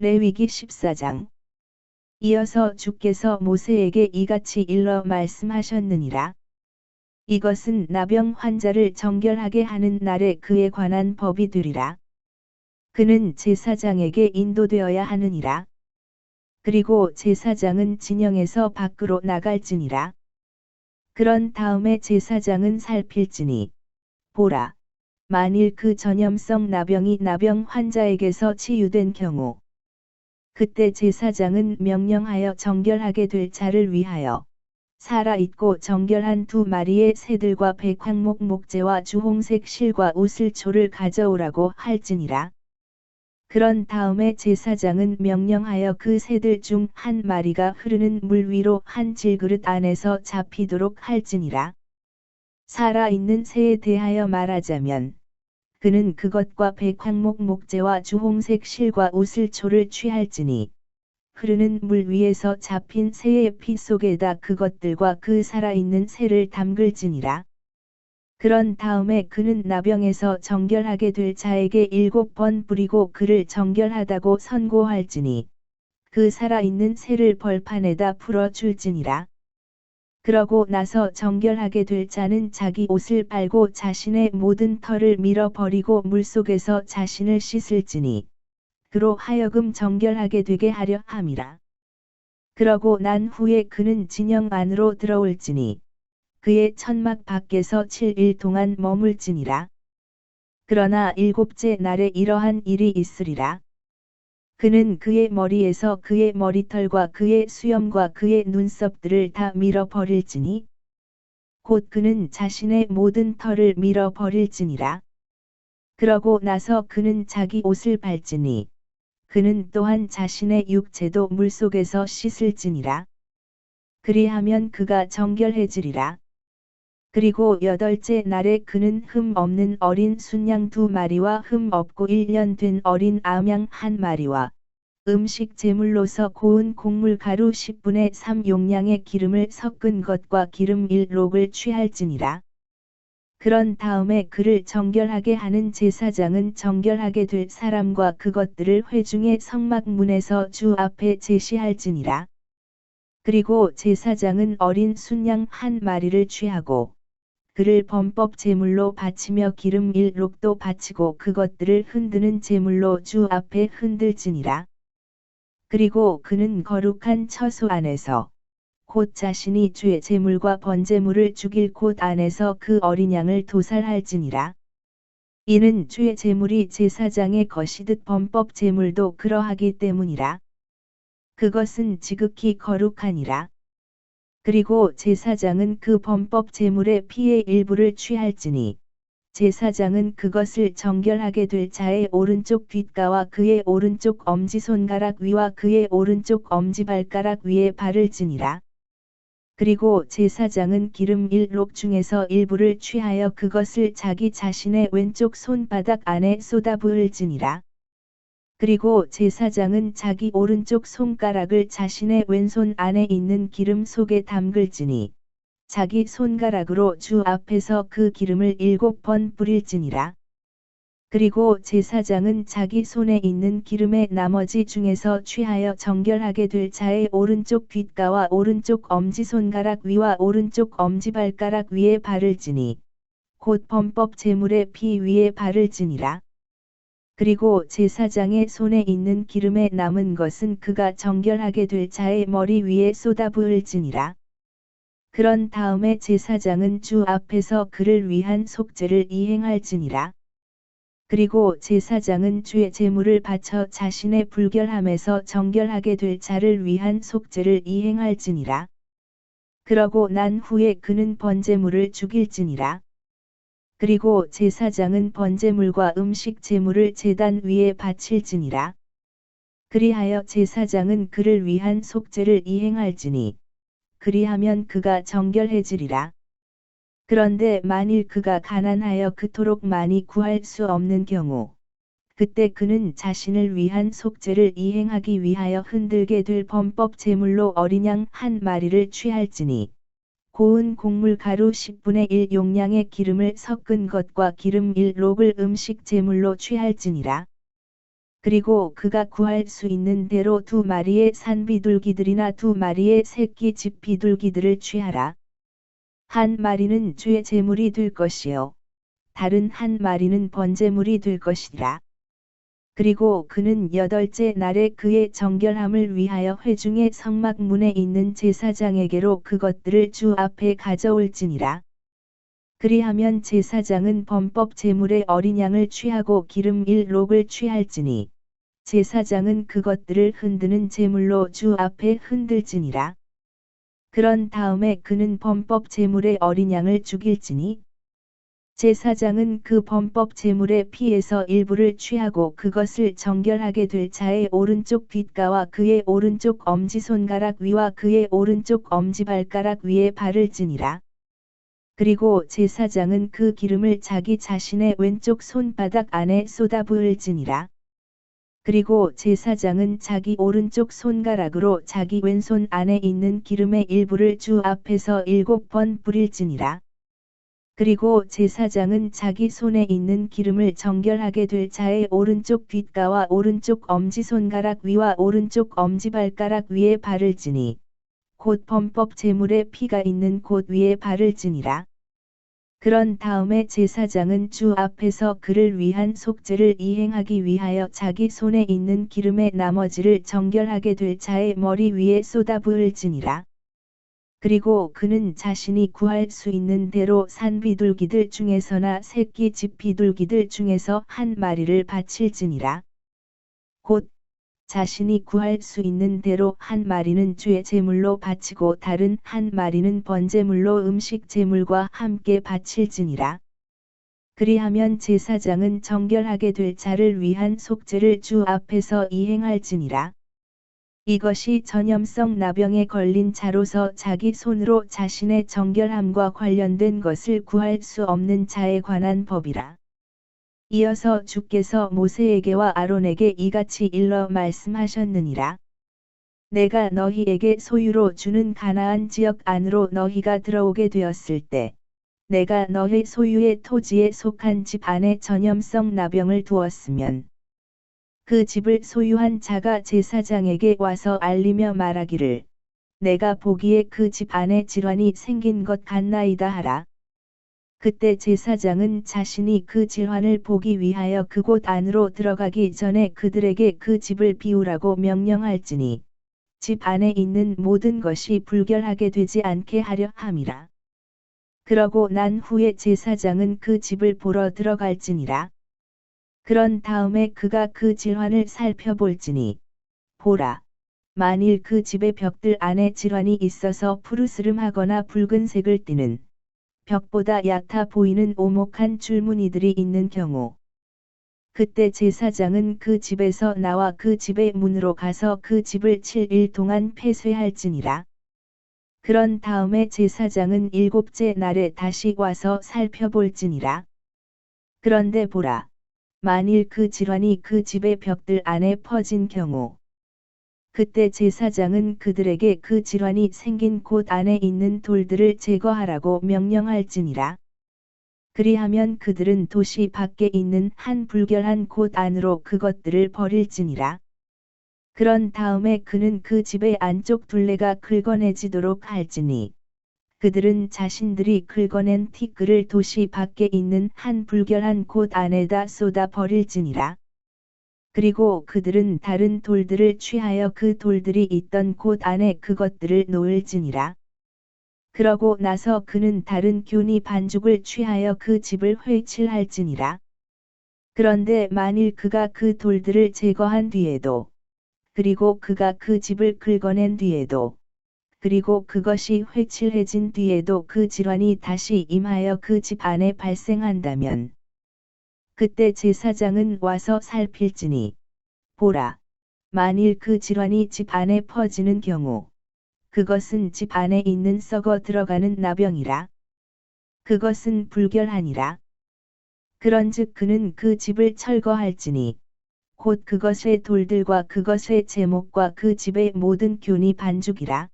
레위기 14장 이어서 주께서 모세에게 이같이 일러 말씀하셨느니라. 이것은 나병 환자를 정결하게 하는 날에 그에 관한 법이 되리라. 그는 제사장에게 인도되어야 하느니라. 그리고 제사장은 진영에서 밖으로 나갈지니라. 그런 다음에 제사장은 살필지니 보라 만일 그 전염성 나병이 나병 환자에게서 치유된 경우 그때 제사장은 명령하여 정결하게 될 자를 위하여 살아있고 정결한 두 마리의 새들과 백황목 목재와 주홍색 실과 우슬초를 가져오라고 할지니라. 그런 다음에 제사장은 명령하여 그 새들 중 한 마리가 흐르는 물 위로 한 질그릇 안에서 잡히도록 할지니라. 살아있는 새에 대하여 말하자면 그는 그것과 백황목 목재와 주홍색 실과 우슬초를 취할지니 흐르는 물 위에서 잡힌 새의 피 속에다 그것들과 그 살아있는 새를 담글지니라. 그런 다음에 그는 나병에서 정결하게 될 자에게 일곱 번 뿌리고 그를 정결하다고 선고할지니 그 살아있는 새를 벌판에다 풀어 줄지니라. 그러고 나서 정결하게 될 자는 자기 옷을 빨고 자신의 모든 털을 밀어버리고 물속에서 자신을 씻을지니 그로 하여금 정결하게 되게 하려 함이라. 그러고 난 후에 그는 진영 안으로 들어올지니 그의 천막 밖에서 7일 동안 머물지니라. 그러나 일곱째 날에 이러한 일이 있으리라. 그는 그의 머리에서 그의 머리털과 그의 수염과 그의 눈썹들을 다 밀어버릴지니 곧 그는 자신의 모든 털을 밀어버릴지니라. 그러고 나서 그는 자기 옷을 밟지니 그는 또한 자신의 육체도 물속에서 씻을지니라. 그리하면 그가 정결해지리라. 그리고 여덟째 날에 그는 흠 없는 어린 순양 두 마리와 흠 없고 1년 된 어린 암양 한 마리와 음식 제물로서 고운 곡물 가루 10분의 3 용량의 기름을 섞은 것과 기름 1록을 취할지니라. 그런 다음에 그를 정결하게 하는 제사장은 정결하게 될 사람과 그것들을 회중의 성막문에서 주 앞에 제시할지니라. 그리고 제사장은 어린 순양 한 마리를 취하고 그를 범법 제물로 바치며 기름 일록도 바치고 그것들을 흔드는 제물로 주 앞에 흔들지니라. 그리고 그는 거룩한 처소 안에서 곧 자신이 주의 제물과 번제물을 죽일 곳 안에서 그 어린 양을 도살할지니라. 이는 주의 제물이 제사장의 것이듯 범법 제물도 그러하기 때문이라. 그것은 지극히 거룩하니라. 그리고 제사장은 그 범법 제물의 피의 일부를 취할지니 제사장은 그것을 정결하게 될 자의 오른쪽 뒷가와 그의 오른쪽 엄지손가락 위와 그의 오른쪽 엄지발가락 위에 바를지니라. 그리고 제사장은 기름 일록 중에서 일부를 취하여 그것을 자기 자신의 왼쪽 손바닥 안에 쏟아부을 지니라. 그리고 제사장은 자기 오른쪽 손가락을 자신의 왼손 안에 있는 기름 속에 담글지니 자기 손가락으로 주 앞에서 그 기름을 일곱 번 뿌릴지니라. 그리고 제사장은 자기 손에 있는 기름의 나머지 중에서 취하여 정결하게 될 자의 오른쪽 뒷가와 오른쪽 엄지손가락 위와 오른쪽 엄지발가락 위에 바를지니 곧 범법 제물의 피 위에 바를지니라. 그리고 제사장의 손에 있는 기름에 남은 것은 그가 정결하게 될 자의 머리 위에 쏟아부을지니라. 그런 다음에 제사장은 주 앞에서 그를 위한 속죄를 이행할지니라. 그리고 제사장은 주의 제물을 바쳐 자신의 불결함에서 정결하게 될 자를 위한 속죄를 이행할지니라. 그러고 난 후에 그는 번제물을 죽일지니라. 그리고 제사장은 번제물과 음식 제물을 제단 위에 바칠지니라. 그리하여 제사장은 그를 위한 속죄를 이행할지니 그리하면 그가 정결해지리라. 그런데 만일 그가 가난하여 그토록 많이 구할 수 없는 경우 그때 그는 자신을 위한 속죄를 이행하기 위하여 흔들게 될 범법 제물로 어린 양 한 마리를 취할지니 고운 곡물 가루 10분의 1 용량의 기름을 섞은 것과 기름 1록을 음식 제물로 취할지니라. 그리고 그가 구할 수 있는 대로 두 마리의 산 비둘기들이나 두 마리의 새끼 집 비둘기들을 취하라. 한 마리는 주의 제물이 될 것이요. 다른 한 마리는 번제물이 될 것이라. 그리고 그는 여덟째 날에 그의 정결함을 위하여 회중의 성막문에 있는 제사장에게로 그것들을 주 앞에 가져올지니라. 그리하면 제사장은 범법 제물의 어린 양을 취하고 기름 1록을 취할지니 제사장은 그것들을 흔드는 제물로 주 앞에 흔들지니라. 그런 다음에 그는 범법 제물의 어린 양을 죽일지니 제사장은 그 범법 제물의 피에서 일부를 취하고 그것을 정결하게 될 자의 오른쪽 귓가와 그의 오른쪽 엄지손가락 위와 그의 오른쪽 엄지발가락 위에 바를지니라. 그리고 제사장은 그 기름을 자기 자신의 왼쪽 손바닥 안에 쏟아부을지니라. 그리고 제사장은 자기 오른쪽 손가락으로 자기 왼손 안에 있는 기름의 일부를 주 앞에서 일곱 번 뿌릴지니라. 그리고 제사장은 자기 손에 있는 기름을 정결하게 될 자의 오른쪽 귓가와 오른쪽 엄지손가락 위와 오른쪽 엄지발가락 위에 바를지니 곧 범법 제물의 피가 있는 곳 위에 바를지니라. 그런 다음에 제사장은 주 앞에서 그를 위한 속죄를 이행하기 위하여 자기 손에 있는 기름의 나머지를 정결하게 될 자의 머리 위에 쏟아부을 지니라. 그리고 그는 자신이 구할 수 있는 대로 산 비둘기들 중에서나 새끼 집 비둘기들 중에서 한 마리를 바칠지니라. 곧 자신이 구할 수 있는 대로 한 마리는 주의 제물로 바치고 다른 한 마리는 번제물로 음식 제물과 함께 바칠지니라. 그리하면 제사장은 정결하게 될 자를 위한 속죄를 주 앞에서 이행할지니라. 이것이 전염성 나병에 걸린 자로서 자기 손으로 자신의 정결함과 관련된 것을 구할 수 없는 자에 관한 법이라. 이어서 주께서 모세에게와 아론에게 이같이 일러 말씀하셨느니라. 내가 너희에게 소유로 주는 가나안 지역 안으로 너희가 들어오게 되었을 때, 내가 너희 소유의 토지에 속한 집 안에 전염성 나병을 두었으면, 그 집을 소유한 자가 제사장에게 와서 알리며 말하기를, 내가 보기에 그 집 안에 질환이 생긴 것 같나이다 하라. 그때 제사장은 자신이 그 질환을 보기 위하여 그곳 안으로 들어가기 전에 그들에게 그 집을 비우라고 명령할지니 집 안에 있는 모든 것이 불결하게 되지 않게 하려 함이라. 그러고 난 후에 제사장은 그 집을 보러 들어갈지니라. 그런 다음에 그가 그 질환을 살펴볼지니 보라. 만일 그 집의 벽들 안에 질환이 있어서 푸르스름하거나 붉은색을 띠는 벽보다 얕아 보이는 오목한 줄무늬들이 있는 경우 그때 제사장은 그 집에서 나와 그 집의 문으로 가서 그 집을 7일 동안 폐쇄할지니라. 그런 다음에 제사장은 일곱째 날에 다시 와서 살펴볼지니라. 그런데 보라. 만일 그 질환이 그 집의 벽들 안에 퍼진 경우 그때 제사장은 그들에게 그 질환이 생긴 곳 안에 있는 돌들을 제거하라고 명령할지니라. 그리하면 그들은 도시 밖에 있는 한 불결한 곳 안으로 그것들을 버릴지니라. 그런 다음에 그는 그 집의 안쪽 둘레가 긁어내지도록 할지니 그들은 자신들이 긁어낸 티끌을 도시 밖에 있는 한 불결한 곳 안에다 쏟아 버릴지니라. 그리고 그들은 다른 돌들을 취하여 그 돌들이 있던 곳 안에 그것들을 놓을지니라. 그러고 나서 그는 다른 균이 반죽을 취하여 그 집을 회칠할지니라. 그런데 만일 그가 그 돌들을 제거한 뒤에도, 그리고 그가 그 집을 긁어낸 뒤에도, 그리고 그것이 회칠해진 뒤에도 그 질환이 다시 임하여 그 집 안에 발생한다면, 그때 제사장은 와서 살필지니. 보라 만일 그 질환이 집 안에 퍼지는 경우 그것은 집 안에 있는 썩어 들어가는 나병이라. 그것은 불결하니라. 그런즉 그는 그 집을 철거할지니 곧 그것의 돌들과 그것의 제목과 그 집의 모든 균이 반죽이라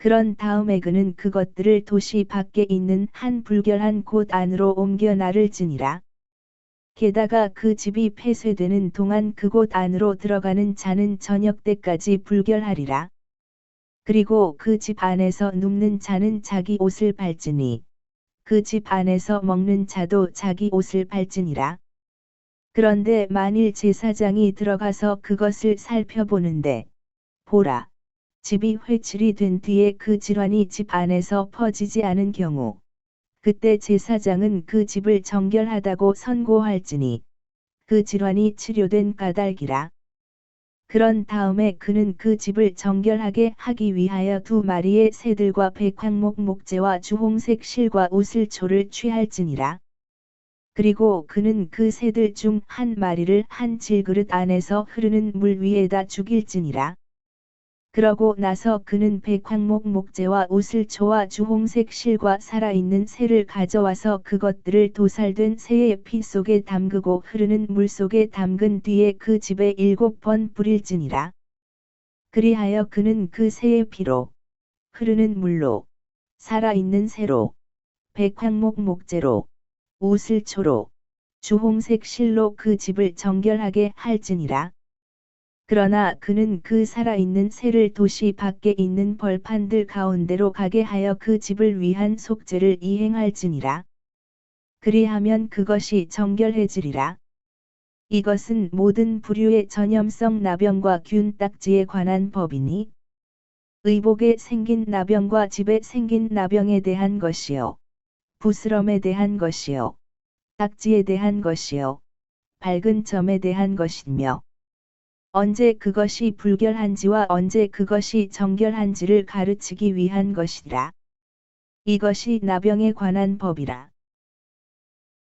그런 다음에 그는 그것들을 도시 밖에 있는 한 불결한 곳 안으로 옮겨 나를 지니라 게다가 그 집이 폐쇄되는 동안 그곳 안으로 들어가는 자는 저녁 때까지 불결하리라. 그리고 그 집 안에서 눕는 자는 자기 옷을 밟지니 그 집 안에서 먹는 자도 자기 옷을 밟지니라. 그런데 만일 제사장이 들어가서 그것을 살펴보는데 보라 집이 회칠이 된 뒤에 그 질환이 집 안에서 퍼지지 않은 경우 그때 제사장은 그 집을 정결하다고 선고할지니 그 질환이 치료된 까닭이라. 그런 다음에 그는 그 집을 정결하게 하기 위하여 두 마리의 새들과 백황목 목재와 주홍색 실과 우슬초를 취할지니라. 그리고 그는 그 새들 중 한 마리를 한 질그릇 안에서 흐르는 물 위에다 죽일지니라. 그러고 나서 그는 백황목 목재와 우슬초와 주홍색 실과 살아있는 새를 가져와서 그것들을 도살된 새의 피 속에 담그고 흐르는 물 속에 담근 뒤에 그 집에 일곱 번 뿌릴지니라. 그리하여 그는 그 새의 피로 흐르는 물로 살아있는 새로 백황목 목재로 우슬초로 주홍색 실로 그 집을 정결하게 할지니라. 그러나 그는 그 살아있는 새를 도시 밖에 있는 벌판들 가운데로 가게 하여 그 집을 위한 속죄를 이행할지니라. 그리하면 그것이 정결해지리라. 이것은 모든 부류의 전염성 나병과 균 딱지에 관한 법이니 의복에 생긴 나병과 집에 생긴 나병에 대한 것이요. 부스럼에 대한 것이요. 딱지에 대한 것이요. 밝은 점에 대한 것이며 언제 그것이 불결한지와 언제 그것이 정결한지를 가르치기 위한 것이라. 이것이 나병에 관한 법이라.